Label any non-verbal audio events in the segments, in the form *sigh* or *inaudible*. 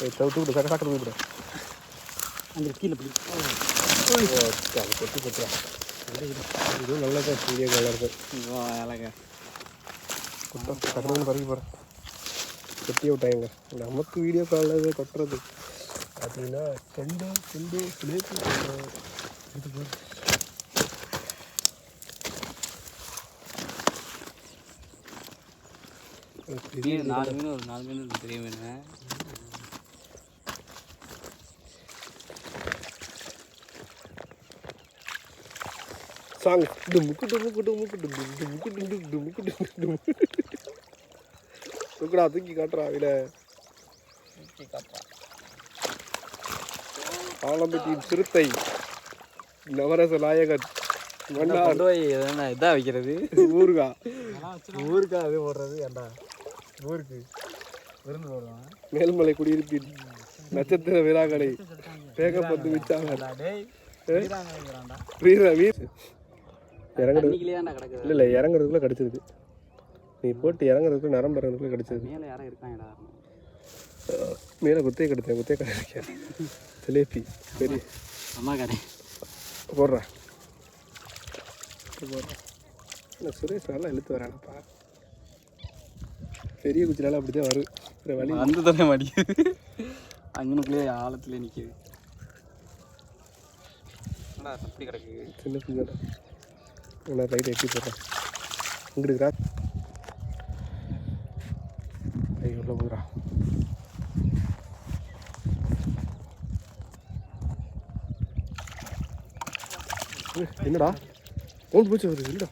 தவிட்டு விடு கரெக்டாக காட்டு விடு அந்த கீழே பிடி அது கொட்டி கொட்டுறா இதுவும் நல்லா தான் சூரிய கலர் இருக்கு கொட்டம் போகிறேன் கொட்டி விட்டாங்க நமக்கு வீடியோ காலில் கொட்டுறது பார்த்தீங்கன்னா ரெண்டு ரெண்டு பிளேட்டு நாலு மீன் ஒரு நாலு மீன் பெரிய மீன் சாங் டுமுக்கு டுமுக்கு டுமுக்கு டுமுக்கு டுமுக்கு டுண்டு டுமுக்கு டுண்டு டுமுக்கு தூக்குடா தூக்கி காட்டுறா அவில தூக்கி காட்டுறா ஆலம்பட்டியின் சிறுத்தை நவரச நாயகன் மன்னார் இதாக வைக்கிறது ஊருகா ஊருக்கா அது போடுறது ஏண்டா ஊருக்கு விருந்து மேல்மலை குடியிருப்பின் நட்சத்திர வீராங்கனை வேகப்பந்து விச்சாங்க வீராங்கனை வீர் இறங்குறது கிடக்குது. இல்லை இல்லை இறங்குறதுக்குள்ள கடிச்சிருது நீ போட்டு இறங்குறதுக்குள்ள நரம்பு இறங்குறதுக்குள்ள கடிச்சிருது மேலே யாரும் இருக்காங்கடா. மேலே குத்தையை கடித்தேன் குத்தையை கடிச்சிருக்கேன் ஜிலேபி பெரிய அம்மா கடை. போடுறேன் போடுறேன் இல்லை சுரேஷ் நல்லா இழுத்து வரானப்பா. பெரிய குச்சினால அப்படி தான் வரும் வேறு வழி வந்து தர மாட்டேங்குது அங்கனுக்குள்ளே ஆழத்துலேயே நிற்கிது அப்படி கிடக்கு சின்ன குச்சி நான் ரைட் எட்டி போடுறேன். இங்கிட்டு இருக்கிறா? ஐயோ உள்ள போகிறா என்னடா? போன் போச்சு வருது இல்லை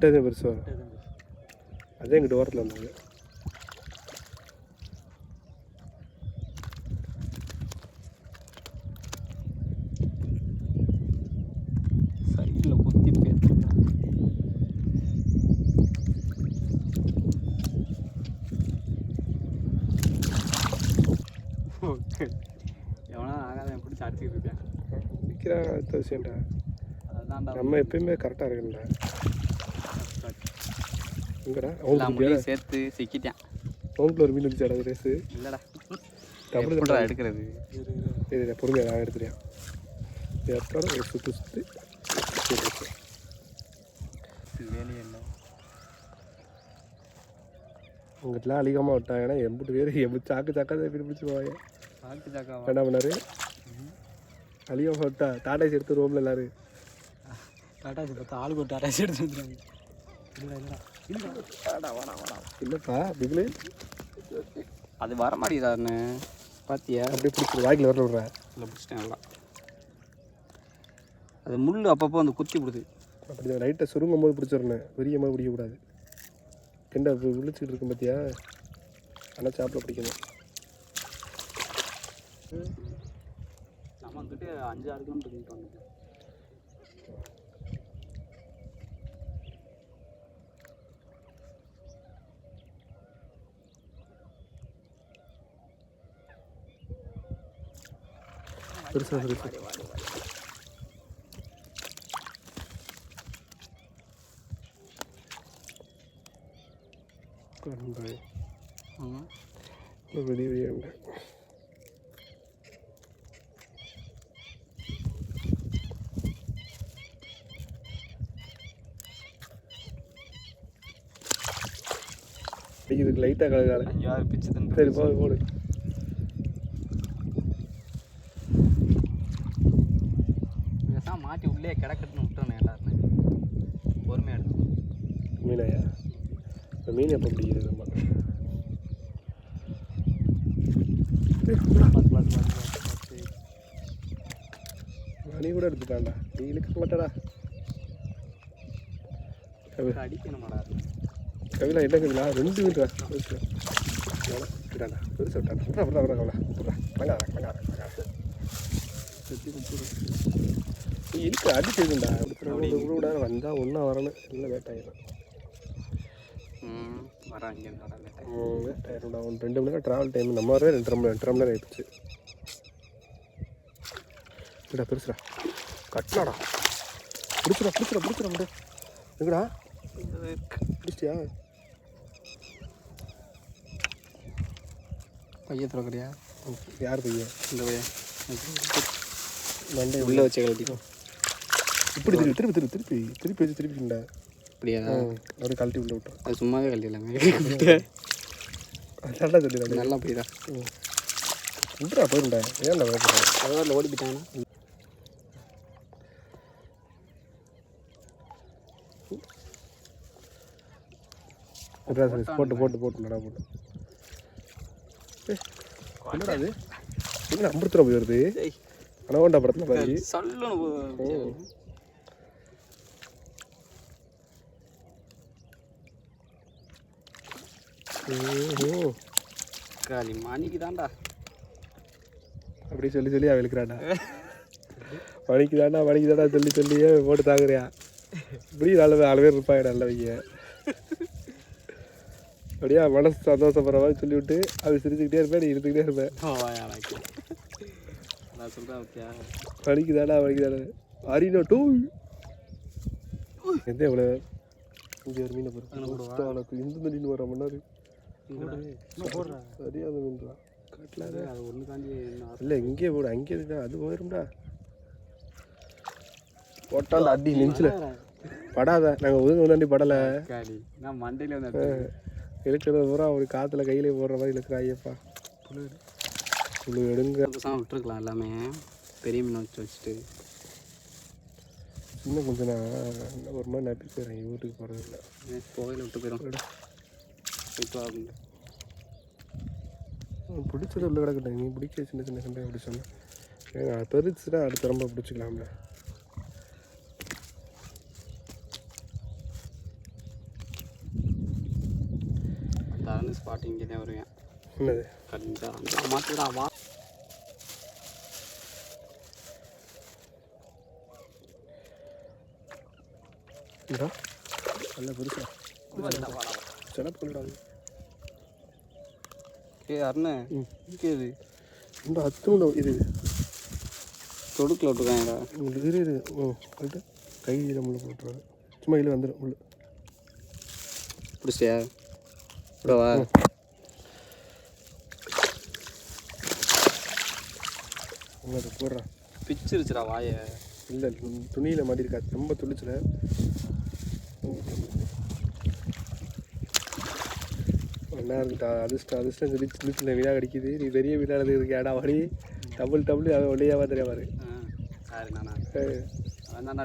விட்டதே பெருசாக அதே எங்கிட்ட ஓரத்தில் வந்தாங்க எவனா ஆகாதான் பிடிச்சி அடிச்சுக்கிட்டு இருக்கேன் விற்கிறா அடுத்த விஷயம்டா. நம்ம எப்பயுமே கரெக்டாக இருக்குல்ல எங்கடா சேர்த்து சிக்கிட்டேன். ஹோம்ல ஒரு மீன் இருந்துச்சாடா ரேஸு இல்லைடா. எப்படிடா எடுக்கிறது? இது பொறுமையாக நான் எடுத்துறியா எப்போ ஒரு சுற்று சுற்றி உங்கள்கிட்டலாம் அழிக்காமல் விட்டாங்கன்னா எம்பிட்டு பேர் எம்பு சாக்கு சாக்காத பிடிச்சி போவாங்க. சாக்கு என்ன பண்ணாரு? அழிக்காமல் விட்டா. டாடாஸ் எடுத்து ரோமில் எல்லாரும். டாட்டாசி பார்த்தா ஆளுக்கு ஒரு டாட்டாசி எடுத்து இல்லைடா வாடா இல்லைப்பா பிகிலு அது வர மாட்டேங்குதான்னு பாத்தியா? அப்படியே பிடிச்சி வாய்க்கில் வரல விட்றேன் இல்லை பிடிச்சிட்டேன் எல்லாம் அது முள் அப்பப்போ வந்து குத்தி விடுது அப்படி தான் லைட்டை சுருங்கும் போது பிடிச்சிடணும் பெரிய மாதிரி பிடிக்கக்கூடாது. கெண்டை விழிச்சிக்கிட்டு இருக்கும் பார்த்தியா ஆனால் சாப்பிட பிடிக்கணும். நம்மக்கிட்ட அஞ்சு ஆறு கிலோமீட்டர் கிட்ட பெருசு பெருசு வெளியே வெளியே இதுக்கு லைட்டாக கலக்காரு யார் பிச்சு சரி போடு போடு. டக்குன்னு விட்டுறணும் எல்லாருமே. பொறுமையாக எடுக்கணும் மீனையா? இப்போ மீன் எப்போ பிடிக்கிறது நம்ம? பார்த்து மணி கூட எடுத்துட்டாண்டா நீ இழுக்க மாட்டடா. அடிக்கணுமாடா கவிதா என்ன கவிதா ரெண்டு மீட்டா விட்டாண்டா பெருசு. விட்டாண்டா விட்றா விட்றா விட்றா கவிழா விட்றா பங்காரா பங்காரா பங்காரா நீ இழுக்க அடிச்சிருக்குண்டா விட வந்தால் ஒன்றா வரணும். இல்லை வேட்டாயிடும் ம் வரேன் இங்கே வரேன் டயர்டா ஒன்று ரெண்டு மணி நேரம் ட்ராவல் டைம் நம்ம வர ரெண்டு மணி ரெண்டரை மணி நேரம் ஆயிடுச்சு. இல்லடா பெருசுடா. கட்டலாடா. பிடிச்சிடா பிடிச்சிடா பிடிச்சிடா முடியும் எங்கடா? பிடிச்சிட்டியா? பையன் திறக்கறியா? யார் பையன்? இந்த பையன். மண்டே உள்ளே வச்சு கழட்டிக்கும் இப்படி திருப்பி திருப்பி திருப்பி திருப்பி திருப்பி வச்சு திருப்பிண்டா அப்படியா? அப்படியே கழட்டி உள்ள விட்டோம் அது சும்மாவே கழட்டிடலாங்க *laughs* நல்லா சொல்லி நல்லா அப்படிதா விட்றா போயிருண்டா பயப்படுறேன் அதில் ஓடி போயிட்டாங்கன்னா போட்டு போட்டு போட்டு நடா போட்டு. என்னடா அது? என்ன அமிர்தம் போய் வருது? அனகொண்டா படத்தில் பாரு. சொல்லணும் ஓஹோ. காலி மணிக்கு தான்டா அப்படி சொல்லி சொல்லி அவன் இழுக்கிறாடா மணிக்கு தாண்டா மணிக்கு தாண்டா சொல்லி சொல்லியே போட்டு தாங்குறியா. இப்படி நல்ல நாலு பேர் இருப்பாங்க நல்லவங்க. அப்படியா மனசு சந்தோஷப்படுற மாதிரி சொல்லிவிட்டு அது சிரிச்சுக்கிட்டே இருப்பேன் நீ இருந்துக்கிட்டே இருப்பேன். நான் சொல்கிறேன் ஓகே மணிக்கு தாண்டா மணிக்கு தானே அரினோ டூ. எந்த எவ்வளோ இங்கே ஒரு மீனை பொறுத்து இந்த மீன் வர போடுறா சரியான மீன்டா காட்டில். அது ஒன்று தாண்டி இல்லை இங்கே போடு. அங்கே இருக்குடா அது போயிரும்டா. போட்டாண்டா அடி நெஞ்சில் படாத. நாங்கள் ஒதுங்க முன்னாடி படலை. நான் மண்டையில் வந்து பூரா ஒரு காற்றுல கையிலே போடுற மாதிரி இருக்கிற ஐயப்பா. புழு எடுங்க. விட்டுருக்கலாம் எல்லாமே. பெரிய மீன் வச்சு வச்சுட்டு. இன்னும் கொஞ்சம் நான் ஒரு மாதிரி நப்பி போயிடுறேன் வீட்டுக்கு போகிறது இல்லை கோவையில் விட்டு போயிடும் வா அப்படின்னு பிடிச்சது உள்ள கிடக்கட்டும். நீ பிடிக்க சின்ன சின்ன சண்டை அப்படி சொன்னேன் ஏங்க பெருசுனா அடுத்த ரொம்ப பிடிச்சிக்கலாம்ல. அந்த ஸ்பாட் இங்கே தான் வருவேன். என்னது? அந்த மாத்துடா வா. இதா நல்ல பெருசா. சில பண்ணிடாது ஏ. இங்கே இது. இந்த அத்து இது. தொடுக்கில் விட்டுருக்காங்கடா. உங்களுக்கு இரு இரு. ம் கரெக்டு கையில் முள்ள போட்டுருவாங்க சும்மா இதில் வந்துடும் உள்ள பிடிச்சியா இப்படவா உங்களை அதை போடுறேன் பிச்சிருச்சுடா வாயை. இல்லை துணியில் மாட்டிருக்கா ரொம்ப துளிச்சில் இருக்குட்டா அதிர்ஷ்டம் அதிர்ஷ்டம் சொல்லி சின்ன சின்ன விழா கிடைக்குது நீ பெரிய விழாது இருக்கு ஏடா வழி? டபுள் டபுள் அவன் ஒளியாவா தான்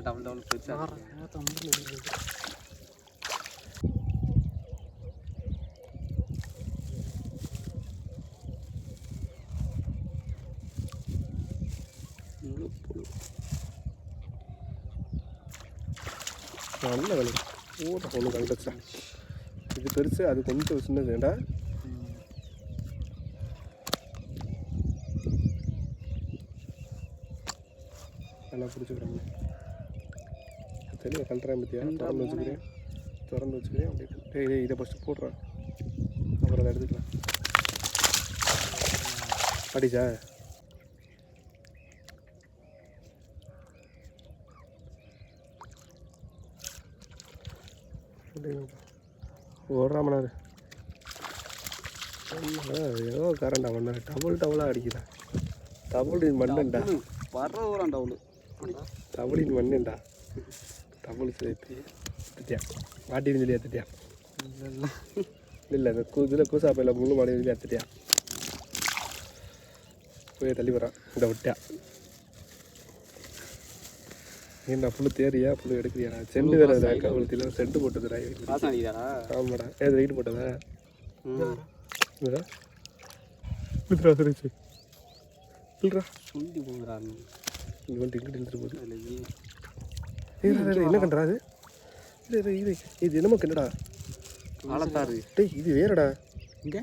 டபுள் டபுள் நல்ல வேலை. ஓட ஒன்று கண்டுச்சா இது பெருசு அது கொஞ்சம் சின்னது. ஏண்டா? நல்லா பிடிச்சிக்கிறேன் தெளிவாக கல்றேன் பற்றியா திறந்து வச்சுக்கிறேன். திறந்து வச்சுக்கிறேன் அப்படியே டேய் இதை ஃபஸ்ட்டு போடுறேன். அப்புறம் அதை எடுத்துக்கலாம். அடிச்சா ஓடுறா மணாரு ஏதோ கரண்டா மண்ணாரு டபுள் டபுளாக அடிக்கிறேன் டபுள் மண்ணண்டா வர்ற ஊரம் டவுலு டபுளின் மண்ணுண்டா டபுள் சேர்த்து. திட்டியா? மாட்டின்னு சொல்லி இல்லை இந்த கூ இதில் கூசாப்பையில் முள்ளு மாடி சொல்லி எடுத்துட்டியா போய் தள்ளி போகிறான் இந்த விட்டியா ஏன்டா புல்லு தேறியா? புல்லு எடுக்கிறியாடா செண்டு வேறு அதில் கவலத்தில் செண்டு போட்டதுடா ஆமாடா. ஏது வெயிட் போட்டதா? ம். இதுடா இதுடா சரிச்சு. இல்லைடா சுண்டி போகிறாரு இது வந்து இங்கிட்டு இழுத்துட்டு போகுது. என்ன கண்டா அது? இது இது இது இது என்னமோ கண்டடா. ஆளத்தாரு டேய் இது வேறடா. இங்கே?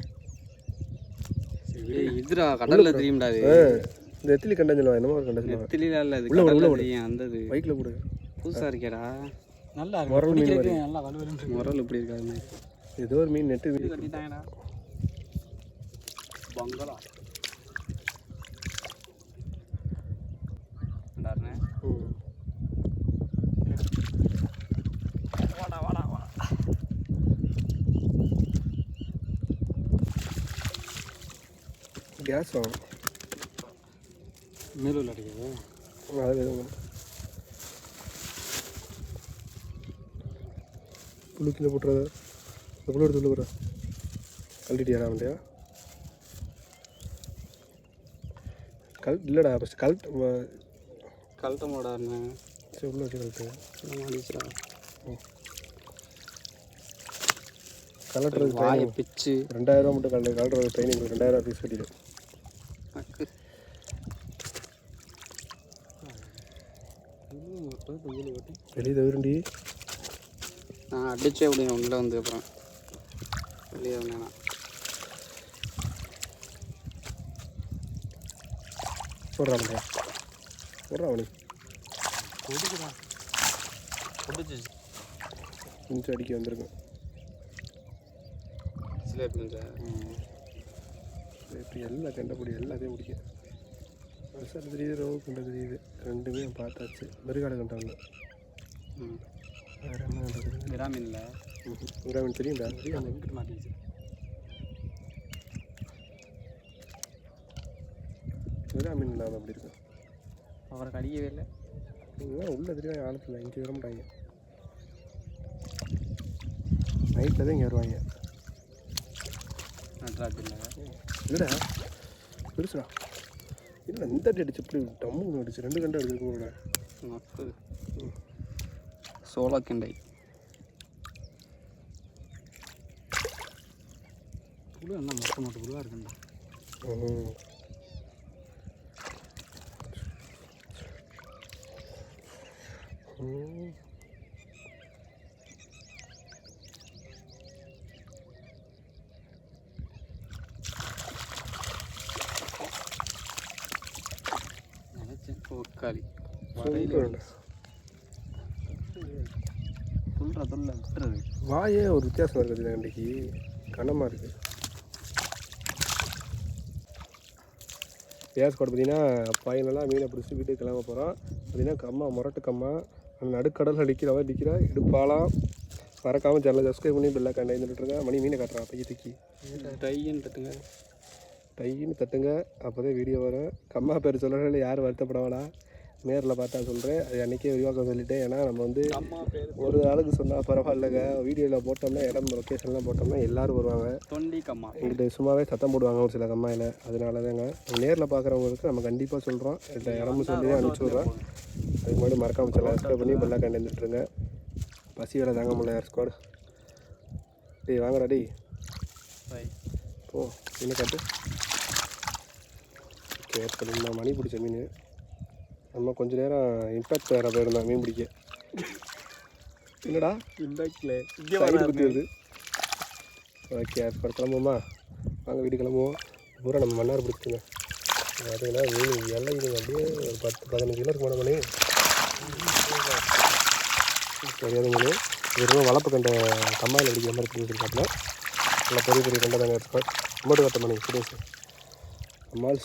இதுடா கடல்ல தெரியும்டா ஆ, இந்த எத்திலி கண்டா சொல்லுவாங்க என்னமோ ஒரு கண்டா சொல்லுவாங்க நெத்திலில இல்ல அது உள்ள உள்ள. தெரியும் அந்த இது. பைக்கில் போடு. புதுசா இருக்கேடா. நல்லா முரல் மீன் மாதிரி. நல்லா வலுவலுன்னு முரல் இப்படி இருக்காது ஏதோ ஒரு மீன் நெட்டு வீடு. கட்டிட்டாங்கடா. பங்களா. கேஸ் வாங்கணும். மேலூரில் அடிக்குது. அது புழு கீழே போட்டுறது. இந்த புழு எடுத்து உள்ள கழட்டிட்டியாடா வண்டியா கல் இல்லைடா ஃபஸ்ட் கழட் கழட்ட மாடாருண்ணே சரி உள்ள வச்சு கழட்டு. மாடிச்சுடா கலட்டுறது வாயை பிச்சு. ரெண்டாயிரம் மட்டும் கலட்டு கலட்டுறது ட்ரைனிங் ரெண்டாயிரம் ஃபீஸ் கட்டிடு. வெளியே தவிரண்டி நான் அடிச்சே விடுவேன் உள்ள வந்து அப்புறம் வெளியே வந்தேன்னா போடுறான் முடியா போடுறான் அவனுக்கு கொடுக்குறா கொடுச்சு கொஞ்சம் அடிக்க வந்திருக்கும் சிலேபி எல்லாம் கண்டபடி எல்லாத்தையும் பிடிக்கும் பெருசாக தெரியுது ரோவு கண்ட தெரியுது. ரெண்டுமே பார்த்தாச்சு. பெருகாடு கண்ட ஒன்று ம். வேறு என்ன தெரியுது? விராமீனில் தெரியும் எங்கிட்ட மாட்டிச்சு கிராமீன் இல்லாமல் அப்படி இருக்கும்? அவரை கடிக்கவே இல்லை. உள்ள தெரியும் ஆழத்தில் இங்கே வர மாட்டாங்க. நைட்டில் தான் இங்கே வருவாங்க. நட்ராஜில் இல்லைடா பெருசுடா. இல்லை இந்த அடி அடிச்சு இப்படி டம்முன்னு அடிச்சு ரெண்டு கண்டை அடிச்சிருக்கோம்ல மொத்தது சோலா கெண்டை. புழு என்ன மொத்த மொத்த புழுவாக இருக்குண்டா. ஓஹோ Mm-hmm. விட்டுறது. வாயே ஒரு வித்தியாசம் இருக்குது அன்றைக்கி கனமாக இருக்குது பேஸ் கூட பார்த்தீங்கன்னா பையனெல்லாம் மீனை பிடிச்சி வீட்டுக்கு கிளம்ப போகிறோம் பார்த்தீங்கன்னா கம்மா முரட்டு கம்மா. அந்த நடுக்கடல் அடிக்கிறவ அடிக்கிறா இடுப்பாலாம் மறக்காமல் சேனலை சப்ஸ்கிரைப் பண்ணி பெல்லாம் கண்டிருக்கேன் மணி மீனை காட்டுறான் பைய தூக்கி. டைன்னு தட்டுங்க. டைன்னு தட்டுங்க. அப்போ தான் வீடியோ வரும். கம்மா பேர் சொல்கிறதில்ல யாரும் வருத்தப்படவாடா. நேரில் பார்த்தா சொல்கிறேன் அது அன்றைக்கே விரிவாக்கம் சொல்லிட்டேன். ஏன்னா நம்ம வந்து ஒரு ஆளுக்கு சொன்னால் பரவாயில்லைங்க. வீடியோவில் போட்டோம்னா இடம் லொக்கேஷன்லாம் போட்டோம்னா எல்லாரும் வருவாங்க. தொண்டி கம்மா. எங்கிட்ட சும்மாவே சத்தம் போடுவாங்க ஒரு சில கம்மாயில். அதனால தாங்க நேரில் பார்க்குறவங்களுக்கு நம்ம கண்டிப்பாக சொல்கிறோம் இந்த இடமும் சொல்லி அனுப்பிச்சி விட்றோம் அதுக்கு முன்னாடி மறக்காம சேனல் சப்ஸ்கிரைப் பண்ணி பெல்லாம் கண்டுட்டுருங்க பசி வேலை தாங்க முடியல யார் ஸ்குவாடு டேய் வாங்கடா டேய். போ. என்ன காட்டு? கேட்கணும் மணி பிடிச்ச மீன். நம்ம கொஞ்ச நேரம் இம்பேக்ட் வேறு போயிருந்தோம் மீன் பிடிக்க. என்னடா? இம்பாக்டில் வருது ஓகே அப்புறம் கிளம்புவோமா? வாங்க வீடு கிளம்புவோம். பூரா நம்ம மன்னார் பிடிச்சிங்க. பார்த்தீங்கன்னா மீன் எல்லாம் இது அப்படியே ஒரு பத்து பதினஞ்சு கிலோ இருக்கு மணி. தெரியாத மீன் வெறும் வளர்ப்பு கண்ட கம்மாயில் அடிக்கிற மாதிரி பிடிச்சி நல்லா பெரிய பெரிய கண்டை தாங்க இருக்கும். அம்மட்டு கட்ட மணி. சுரேஷ். அம்மாள்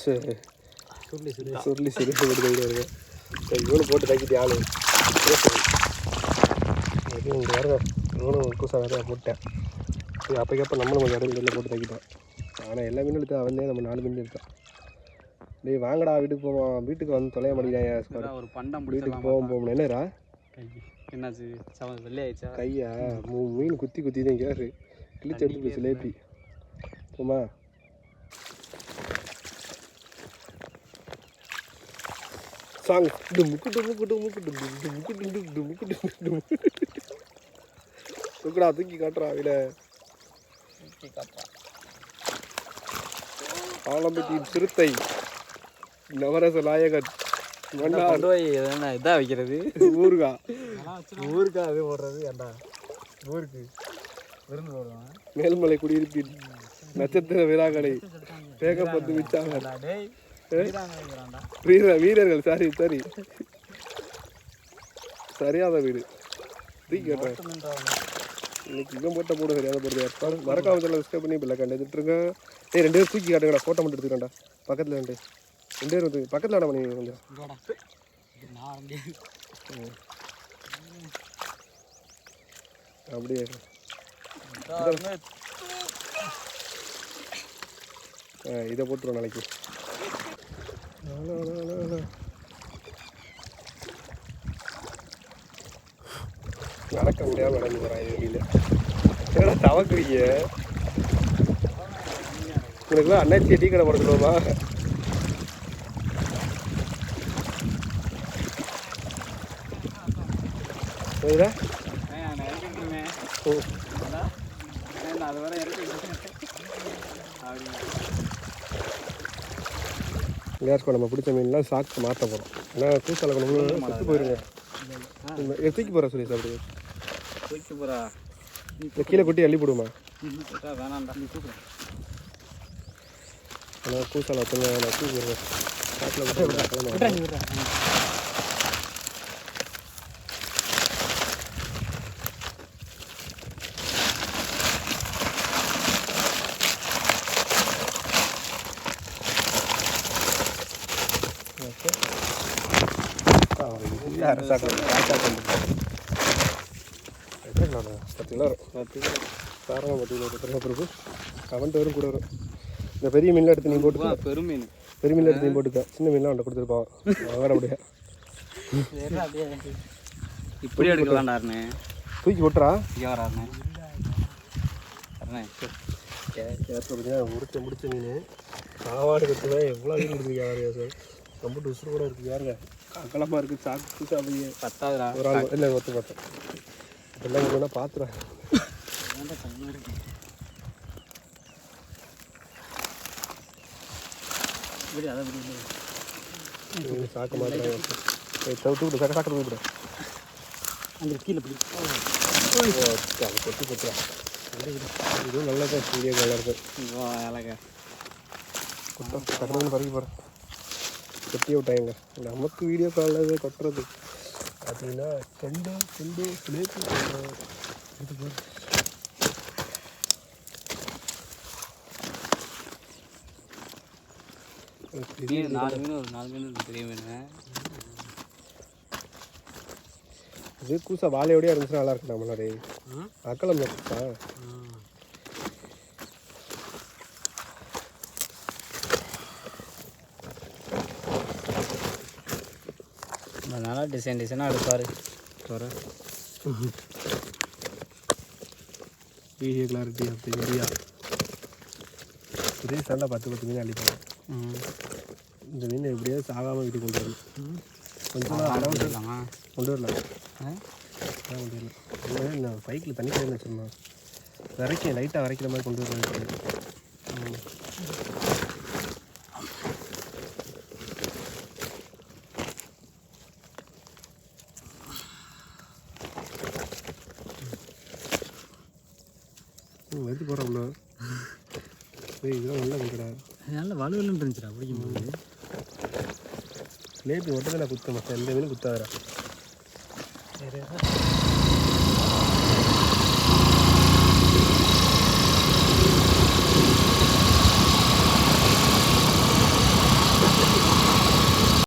சொல்லி சுருளி. சுரேஷ் போட்டு கையில் இருக்கு சரி இவனு போட்டு தைக்கிட்டு ஆளு. இங்கே வேறு இவனும் கூசா வேறு போட்டேன். சரி அப்போக்கப்போ நம்மளும் கொஞ்சம் இடையில வெளில போட்டு தைக்கிட்டோம். ஆனால் எல்லா மீனும் எடுத்து அவன் நம்ம நாலு மீன் எடுத்தோம் டேய் வாங்கடா வீட்டுக்கு போவோம். வீட்டுக்கு வந்து தொலைய மாட்டேங்கிறாங்க ஒரு பண்டம் வீட்டுக்கு போவோம் போவோம் என்னடா? என்னாச்சு? சவ வெள்ளையாயிடுச்சா? கையா? மீன் குத்தி குத்தி தான் கேரு கிழிச்சு எடுத்து போய் சிலேபி போமா சாங் டுமுக்கு டுமுக்கு டுமுக்கு டுமுக்கு டுமுக்கு டுமுக்கு டுமுக்கு டுமுக்கு டுமுக்கு தூக்குடா தூக்கி காட்டுறா இதில் ஆலம்பட்டியின் சிறுத்தை நவரச நாயகன் இதாக வைக்கிறது? ஊருகா. ஊருக்கா அது போடுறது? ஏன்டா ஊருக்கு. விருந்து போடுவான் மேல்மலை குடியிருப்பின் நட்சத்திர விழாக்களை வேகப்பட்டு விச்சாங்க வீர வீரர்கள் சாரி சாரி. சரியான வீடு. தூக்கி கேட்டேன். இன்னைக்கு இவன் போட்ட போட போடுது. எப்பாரு மறக்காம சப்ஸ்கிரைப் பண்ணி பில்லை கண்டுட்டுருங்க டேய் ரெண்டு பேரும் தூக்கி காட்டுங்கடா ஃபோட்டோ மட்டும் எடுத்துக்கண்டா பக்கத்தில் ரெண்டு ரெண்டு பேரும் வந்து பக்கத்தில் விட பண்ணி கொஞ்சம். அப்படியே இதை போட்டுருவோம் நாளைக்கு. நடக்க முடியாம நடந்து போகிறான் வெளியில். என்னடா தவக்குறீங்க? உனக்குலாம் அண்ணாச்சி டீ கடை நான் இறக்கிட்டுருமே ஓ. அது வர இறக்கிட்டு அப்படி கேஸ்கோ நம்ம பிடிச்ச மீன்லாம் சாக்கு மாற்ற போகிறோம் ஏன்னா கூசால கொண்டு செத்து போயிருங்க. தூக்கி போகிற சொல்லி சாப்பிடுங்க தூக்கி போகிறா இந்த கீழே கொட்டி அள்ளி போடுமா? ஆனால் கூசால நான் தூக்கி போடுவேன் போட்டு கிளம்ப பத்து கிலோ வரும் பத்து கிலோ காரணம் பத்து கிலோ வரும் பிறகு கவன்ட்டு வரும் கூட வரும். இந்த பெரிய மீன்லாம் எடுத்து நீ போட்டுக்க. பெருமீன் பெரிய மீன் எடுத்து நீ போட்டுக்க. சின்ன மீன்லாம் அவன்கிட்ட கொடுத்துருப்பான் அவன் அப்படியே. இப்படி எடுக்கலாம்டாருண்ணே தூக்கி போட்டுறா. இங்கே வராருண்ணே பார்த்தீங்கன்னா முடிச்ச முடிச்ச மீன். சாவாடு கற்றுனா எவ்வளோ மீன் இருக்குது யாரையா சார்? ரொம்ப உசுறு கூட இருக்குது யாருங்க? அகலமாக இருக்குது சாக்கு சாப்பிடுங்க பத்தாதுடா. ஒரு ஆள் இல்லை ஒத்து பார்த்தேன் எல்லாம் அதை இப்படி சாக்க மாத்திரம் தவிட்டு விடு சாக்க சாக்க விடு. அங்கே கீழே பிடி. அது கொட்டி போட்டுறேன். இதுவும் நல்லா தான் நல்லா இருக்கு அழகா. கொட்டை டக்குனு பறக்கி போகிறேன் கொட்டி விட்டாங்க. நமக்கு வீடியோ காலில் கொட்டுறது. பார்த்தீங்கன்னா செண்டு செண்டு பிளேட்டு இது. மீன் நாலு மீன் ஒரு நாலு மீன் பெரிய மீன் இது கூசா வாழையோடய இருந்துச்சுன்னா நல்லா இருக்கு முன்னாடி அக்கலம் கூசா நல்லா டிசைன் டிசைனாக எடுப்பார். வர வீடியோ கிளாரிட்டி அப்படி நிறையா இதே சண்டை பத்து பத்து மீன் அடிப்பாங்க. இந்த மீன் எப்படியாவது சாகாமல் வீட்டுக்கு கொண்டு வரணும். கொஞ்சம் அடவு பண்ணிடலாமா கொண்டு வரலாம். கொண்டு வரலாம். நான் பைக்கில் தண்ணி கடையில் வச்சிருந்தேன் வரைக்கும் லைட்டாக வரைக்கிற மாதிரி கொண்டு வரலாம் ம் எடுத்து போகிறேன் உள்ள ஏய் இதெல்லாம் நல்லா கொடுக்குறா நல்ல வலுவலுன்னு இருந்துச்சுடா பிடிக்கும்போது. நேற்று ஒட்டதில் குத்த மற்ற எந்த மீனும் குத்தாதரா